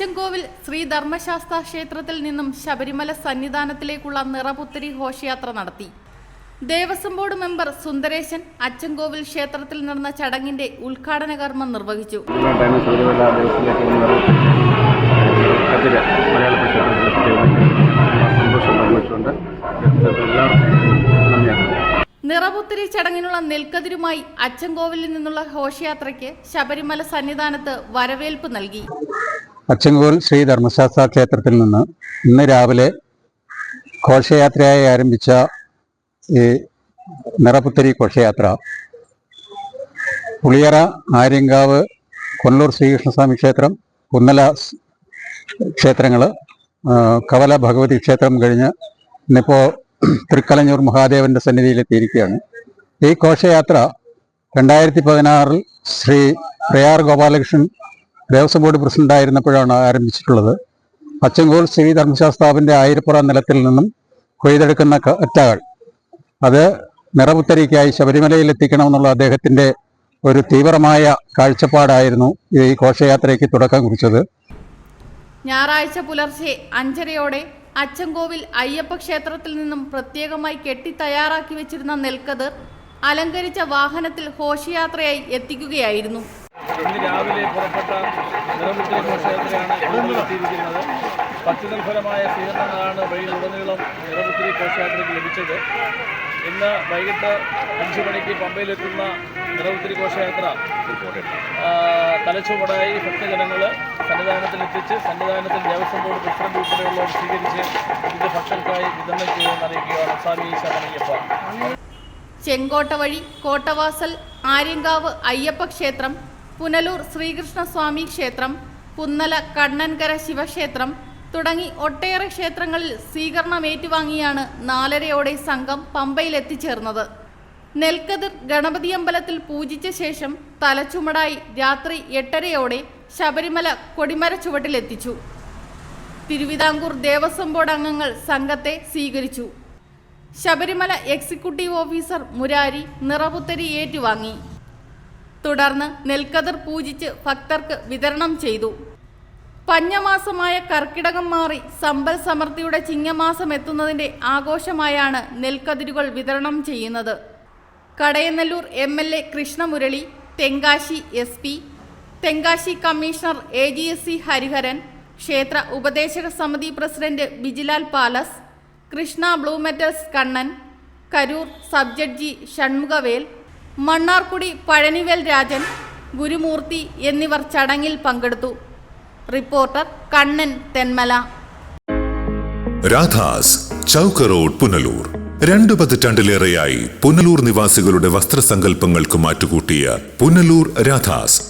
അച്ചൻകോവിൽ ശ്രീ ധർമ്മശാസ്ത്ര ക്ഷേത്രത്തിൽ നിന്നും ശബരിമല സന്നിധാനത്തിലേക്കുള്ള നിറപുത്തരി ഘോഷയാത്ര നടത്തി. ദേവസ്വം ബോർഡ് മെമ്പർ സുന്ദരേശൻ അച്ചൻകോവിൽ ക്ഷേത്രത്തിൽ നടന്ന ചടങ്ങിന്റെ ഉദ്ഘാടന കർമ്മം നിർവഹിച്ചു. നിറപുത്തരി ചടങ്ങിനുള്ള നെൽക്കതിരുമായി അച്ചൻകോവിലിൽ നിന്നുള്ള ഘോഷയാത്രയ്ക്ക് ശബരിമല സന്നിധാനത്ത് വരവേൽപ്പ് നൽകി. അച്ചൻകോൽ ശ്രീ ധർമ്മശാസ്ത്ര ക്ഷേത്രത്തിൽ നിന്ന് ഇന്ന് രാവിലെ ഘോഷയാത്രയായി ആരംഭിച്ച ഈ നിറപുത്തരി ഘോഷയാത്ര. പുളിയറ ആര്യങ്കാവ് കൊല്ലൂർ ശ്രീകൃഷ്ണസ്വാമി ക്ഷേത്രം കുന്നല ക്ഷേത്രങ്ങൾ കവല ഭഗവതി ക്ഷേത്രം കഴിഞ്ഞ് ഇന്നിപ്പോൾ തൃക്കലഞ്ഞൂർ മഹാദേവന്റെ സന്നിധിയിലെത്തിയിരിക്കുകയാണ്. ഈ ഘോഷയാത്ര രണ്ടായിരത്തി പതിനാറിൽ ശ്രീ പ്രയാർ ഗോപാലകൃഷ്ണൻ ദേവസ്വം ബോർഡ് പ്രസിഡന്റായിരുന്നപ്പോഴാണ് ആരംഭിച്ചിട്ടുള്ളത്. അച്ചങ്കോൾ ശ്രീ ധർമ്മശാസ്താവിന്റെ ആയിരപ്പുറ നിലത്തിൽ നിന്നും കൊയ്തെടുക്കുന്ന കറ്റകൾ അത് നിറപുത്തരിക്കായി ശബരിമലയിൽ എത്തിക്കണമെന്നുള്ള അദ്ദേഹത്തിന്റെ ഒരു തീവ്രമായ കാഴ്ചപ്പാടായിരുന്നു ഈ ഘോഷയാത്രയ്ക്ക് തുടക്കം കുറിച്ചത്. ഞായറാഴ്ച പുലർച്ചെ അഞ്ചരയോടെ അച്ചൻകോവിൽ അയ്യപ്പ ക്ഷേത്രത്തിൽ നിന്നും പ്രത്യേകമായി കെട്ടി തയ്യാറാക്കി വെച്ചിരുന്ന നെൽക്കതിർ അലങ്കരിച്ച വാഹനത്തിൽ ഘോഷയാത്രയായി എത്തിക്കുകയായിരുന്നു. ഇന്ന് രാവിലെ പുറപ്പെട്ട നിറമുദ്ര ഘോഷയാത്രയാണ് എത്തിയിരിക്കുന്നത് ഭക്തിനിർഭരമായ സ്വീകരണങ്ങളാണ് വഴിയിലുടനീളം നിറമുദ്രി ഘോഷയാത്രയ്ക്ക് ലഭിച്ചത്. ഇന്ന് വൈകിട്ട് അഞ്ച് മണിക്ക് പമ്പയിലെത്തുന്ന നിറമുദ്രി ഘോഷയാത്ര തലച്ചുവടായി ഭക്തജനങ്ങൾ സന്നിധാനത്തിലെത്തിച്ച് സന്നിധാനത്തിൽ ദേവസ്വം ബോർഡ് പ്രസിഡന്റ് ഉൾപ്പെടെയുള്ളവർ സ്വീകരിച്ച് ഇത് ഭക്തർക്കായി വിതരണം ചെയ്യുമെന്ന് അറിയിക്കുകയാണ് സ്വാമി ശരണയ്യപ്പ ചെങ്കോട്ട വഴി കോട്ടവാസൽ ആര്യങ്കാവ് അയ്യപ്പ ക്ഷേത്രം പുനലൂർ ശ്രീകൃഷ്ണസ്വാമി ക്ഷേത്രം പുന്നല കണ്ണൻകര ശിവക്ഷേത്രം തുടങ്ങി ഒട്ടേറെ ക്ഷേത്രങ്ങളിൽ സ്വീകരണം ഏറ്റുവാങ്ങിയാണ് നാലരയോടെ സംഘം പമ്പയിലെത്തിച്ചേർന്നത്. നെൽക്കതിർ ഗണപതി അമ്പലത്തിൽ പൂജിച്ച ശേഷം തലച്ചുമടായി രാത്രി എട്ടരയോടെ ശബരിമല കൊടിമര ചുവട്ടിലെത്തിച്ചു. തിരുവിതാംകൂർ ദേവസ്വം ബോർഡ് അംഗങ്ങൾ സംഘത്തെ സ്വീകരിച്ചു. ശബരിമല എക്സിക്യൂട്ടീവ് ഓഫീസർ മുരാരി നിറപുത്തരി ഏറ്റുവാങ്ങി. തുടർന്ന് നെൽക്കതിർ പൂജിച്ച് ഭക്തർക്ക് വിതരണം ചെയ്തു. പഞ്ഞമാസമായ കർക്കിടകം മാറി സമ്പൽ സമൃദ്ധിയുടെ ചിങ്ങമാസം എത്തുന്നതിന്റെ ആഘോഷമായാണ് നെൽക്കതിരുകൾ വിതരണം ചെയ്യുന്നത്. Kadayanallur M L A Krishnamurali Tenkasi S P Tenkasi commissioner A G S C Hariharan ക്ഷേത്ര ഉപദേശക സമിതി president Bijilal palace Krishna blue metals Kannan Karur sub judge Shanmugavel Mannargudi Palanivel Rajan Gurumurthy എന്നിവർ ചടങ്ങിൽ പങ്കെടുത്തു. റിപ്പോർട്ടർ കണ്ണൻ തെന്മല. രാധാസ് ചൗക്കറോഡ് പുനലൂർ. രണ്ടു പതിറ്റാണ്ടിലേറെയായി പുനലൂർ നിവാസികളുടെ വസ്ത്രസങ്കല്പങ്ങൾക്ക് മാറ്റുകൂട്ടിയ പുനലൂർ രാധാസ്.